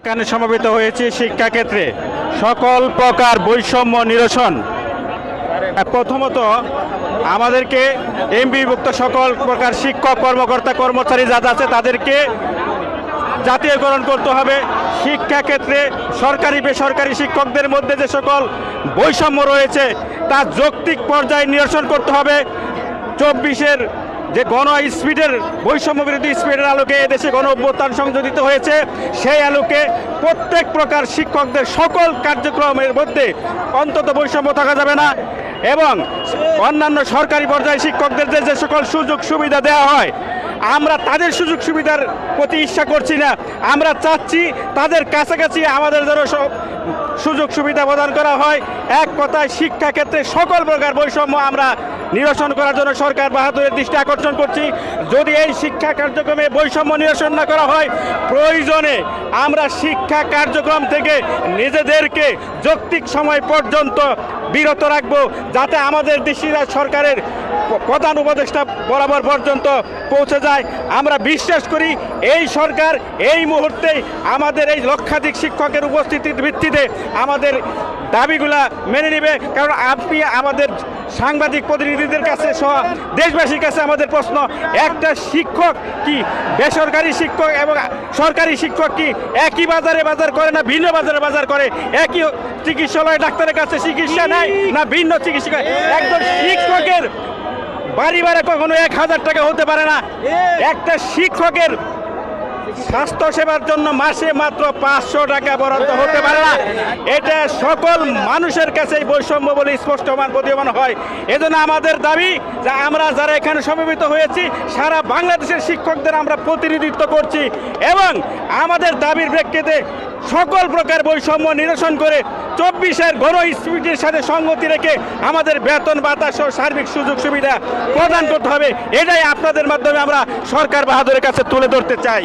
এখানে সমবেত হয়েছে শিক্ষাক্ষেত্রে। সকল প্রকার বৈষম্য নিরসন। প্রথমত, আমাদেরকে এমবিভুক্ত সকল প্রকার শিক্ষক, কর্মকর্তা, কর্মচারী যারা আছে তাদেরকে জাতীয়করণ করতে হবে। শিক্ষাক্ষেত্রে সরকারি, বেসরকারি শিক্ষকদের মধ্যে যে সকল বৈষম্য রয়েছে, তা যৌক্তিক পর্যায়ে নিরসন করতে হবে। চব্বিশের যে গণ স্পিডের বৈষম্য বিরোধী স্পিডের আলোকে এদেশে গণ অভ্যুত্থান সংযোজিত হয়েছে, সেই আলোকে প্রত্যেক প্রকার শিক্ষকদের সকল কার্যক্রমের মধ্যে অন্তত বৈষম্য থাকা যাবে না এবং অন্যান্য সরকারি পর্যায়ে শিক্ষকদের যে সকল সুযোগ সুবিধা দেওয়া হয়, আমরা তাদের সুযোগ সুবিধার প্রতি ইচ্ছা করছি না। আমরা চাচ্ছি তাদের কাছাকাছি আমাদের যেন সুযোগ সুবিধা প্রদান করা হয়। এক কথায় শিক্ষাক্ষেত্রে সকল প্রকার বৈষম্য আমরা নিরসন করার জন্য সরকার বাহাদুরের দৃষ্টি আকর্ষণ করছি। যদি এই শিক্ষা কার্যক্রমে বৈষম্য নিরসন না করা হয়, প্রয়োজনে আমরা শিক্ষা কার্যক্রম থেকে নিজেদেরকে যৌক্তিক সময় পর্যন্ত বিরত রাখব, যাতে আমাদের দেশিরা সরকারের প্রধান উপদেষ্টা বরাবর পর্যন্ত পৌঁছে যায়। আমরা বিশ্বাস করি, এই সরকার এই মুহূর্তে আমাদের এই লক্ষাধিক শিক্ষকের উপস্থিতির ভিত্তিতে আমাদের দাবিগুলা মেনে নেবে। কারণ আপনি আমাদের সাংবাদিক প্রতিনিধিদের কাছে সহ দেশবাসীর কাছে আমাদের প্রশ্ন একটা শিক্ষক কি বেসরকারি শিক্ষক এবং সরকারি শিক্ষক কি একই বাজারে বাজার করে না ভিন্ন বাজারে বাজার করে? একই চিকিৎসালয় ডাক্তারের কাছে চিকিৎসা নেয় না ভিন্ন চিকিৎসা? একজন শিক্ষকের বাড়ি বাড়ি কখনো এক হাজার টাকা হতে পারে না। একটা শিক্ষকের স্বাস্থ্য সেবার জন্য মাসে মাত্র পাঁচশো টাকা বরাদ্দ হতে পারে না। এটা সকল মানুষের কাছে বৈষম্য বলে স্পষ্টমান প্রতীয়মান হয়। এজন্য আমাদের দাবি যে আমরা যারা এখানে সমবেত হয়েছি, সারা বাংলাদেশের শিক্ষকদের আমরা প্রতিনিধিত্ব করছি এবং আমাদের দাবির প্রেক্ষিতে সকল প্রকার বৈষম্য নিরসন করে চব্বিশের গণ স্পিডের সাথে সঙ্গতি রেখে আমাদের বেতন ভাতা সহ সার্বিক সুযোগ সুবিধা প্রদান করতে হবে। এটাই আপনাদের মাধ্যমে আমরা সরকার বাহাদুরের কাছে তুলে ধরতে চাই।